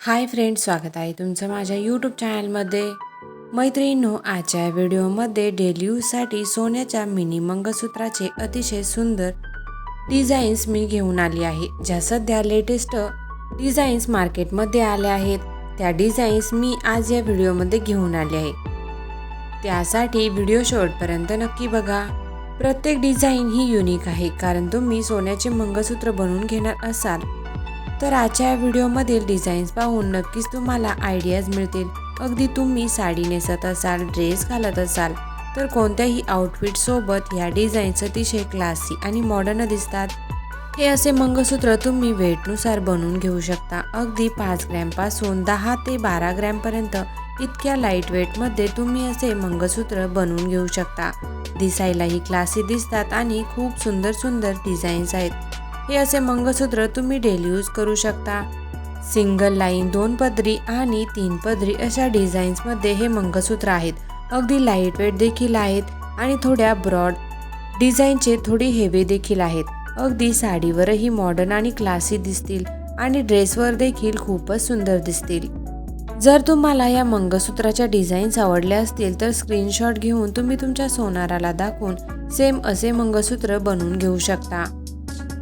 Hi friends स्वागत आहे तुमचं माझ्या यूट्यूब चॅनलमध्ये मैत्रिणींनो आजच्या व्हिडिओमध्ये डेली यूजसाठी सोन्याच्या मिनी मंगळसूत्राचे अतिशय सुंदर डिझाईन्स मी घेऊन आली आहे ज्या सध्या लेटेस्ट डिझाईन्स मार्केटमध्ये आल्या आहेत. त्या डिझाईन्स मी आज या व्हिडिओमध्ये घेऊन आले आहे. त्यासाठी व्हिडिओ शेवटपर्यंत नक्की बघा. प्रत्येक डिझाईन ही युनिक आहे कारण तुम्ही सोन्याचे मंगळसूत्र बनवून घेणार असाल. तर आजच्या व्हिडिओमधील डिझाईन्स पाहून नक्कीच तुम्हाला आयडियाज मिळतील. अगदी तुम्ही साडी नेसत असाल ड्रेस घालत असाल तर कोणत्याही आउटफिटसोबत ह्या डिझाईन्स अतिशय क्लासी आणि मॉडर्न दिसतात. हे असे मंगळसूत्र तुम्ही वेटनुसार बनवून घेऊ शकता. अगदी पाच ग्रॅमपासून दहा ते बारा ग्रॅमपर्यंत इतक्या लाइट वेटमध्ये तुम्ही असे मंगळसूत्र बनवून घेऊ शकता. दिसायलाही क्लासी दिसतात आणि खूप सुंदर सुंदर डिझाईन्स आहेत. हे असे मंगळसूत्र तुम्ही डेली यूज करू शकता. सिंगल लाईन दोन पदरी आणि तीन पदरी अशा डिझाईन्समध्ये हे मंगळसूत्र आहेत. अगदी लाइट वेट देखील आहेत आणि थोड्या ब्रॉड डिझाईनचे थोडी हेवी देखील आहेत. अगदी साडीवरही मॉडर्न आणि क्लासी दिसतील आणि ड्रेसवर देखील खूपच सुंदर दिसतील. जर तुम्हाला या मंगळसूत्राच्या डिझाईन्स आवडल्या असतील तर स्क्रीनशॉट घेऊन तुम्ही तुमच्या सोनाराला दाखवून सेम असे मंगळसूत्र बनवून घेऊ शकता.